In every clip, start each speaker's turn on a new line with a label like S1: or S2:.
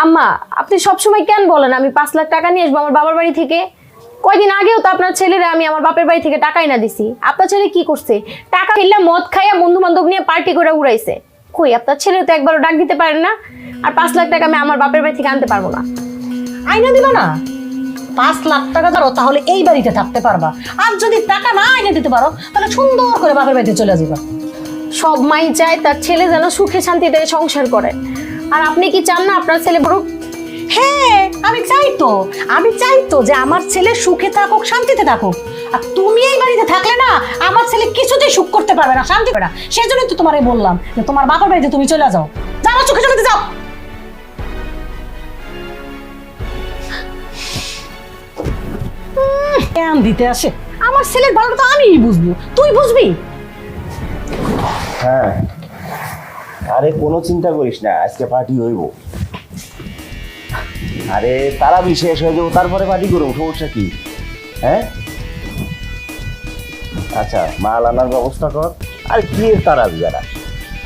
S1: আম্মা আপনি সবসময় কেন বলেন? আমি পাঁচ লাখ টাকা নিয়ে আসব আমার বাবার বাড়ি থেকে। কয়দিন আগেও তো আপনার ছেলেরা আমি আমার বাপের বাড়ি থেকে টাকাই না দিছি। আপনার ছেলে কি করছে? টাকা ফেললে মদ খাইয়া বন্ধু বান্ধব নিয়ে পার্টি করে উড়াইছে। কই আপনার ছেলে তো একবারও ডাক দিতে পারেন না? আর পাঁচ লাখ টাকা আমি আমার বাপের বাড়ি থেকে আনতে পারব না।
S2: আইনা দিবা না? পাঁচ লাখ টাকা ধরো তাহলে এই বাড়িতে থাকতে পারবা। আর যদি টাকা না আইনে দিতে পারো তাহলে সুন্দর করে বাপের বাড়িতে চলে যাবা
S1: সব মাই চায় তার ছেলে যেন সুখে শান্তিতে সংসার করে। আর আপনি কি চান না আপনার ছেলে বড়
S2: হ্যাঁ আমি চাই তো। আমি চাই তো যে আমার ছেলে সুখে থাকুক শান্তিতে থাকুক। আর তুমি এই বাড়িতে থাকলে না আমার ছেলে কিছুতেই সুখ করতে পারবে না শান্তি পাবে না। সেই জন্যই তো তোমারে বললাম যে তোমার বাপের বাড়িতে তুমি চলে যাও। যাও আমার চোখে চোখে যাও। জ্ঞান দিতে আসে। আমার ছেলের ভালো তো আমিই বুঝব। তুই বুঝবি?
S3: হ্যাঁ আরে, কোনো চিন্তা করিস না, আজকে পার্টি হইব। আরে, তারা বিশেষ হয়ে যাব, তারপরে পার্টি করব, সমস্যা কি? হ্যাঁ? আচ্ছা মাল আনার ব্যবস্থা কর। আর, কি তারা যারা?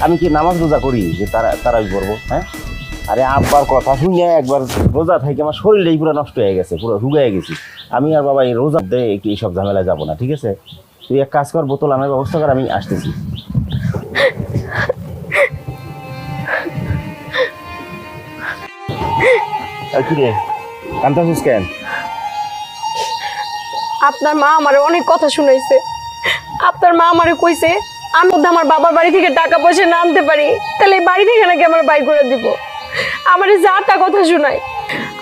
S3: আমি কি নামাজ রোজা করি, যে তারা, তারাই করব হ্যাঁ? আরে, আব্বার কথা শুনে একবার রোজা থেকে আমার শরীরটাই পুরো নষ্ট হয়ে গেছে, পুরো রুগায় গেছি। আমি আর বাবা এই রোজা দে এইসব ঝামেলায় যাব না, ঠিক আছে? তুই এক কাজ কর, বোতল আনার ব্যবস্থা কর, আমি আসতেছি। আর কি রে? কান্তাছিস কেন?
S1: আপনার মা আমারে অনেক কথা শুনাইছে। আপনার মা আমারে কইছে, আমি যদি আমার বাবার বাড়ি থেকে টাকা পয়সা না আনতে পারি। তাহলে বাড়ি থেকে নাকি আমার বাই করে দিব? আমারে যা তা কথা শুনায়।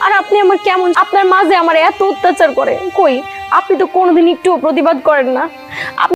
S1: আর আপনি আমার কেমন আপনার মাঝে আমার এত অত্যাচার করে। কই, আপনি তো কোনোদিন একটুও প্রতিবাদ করেন না।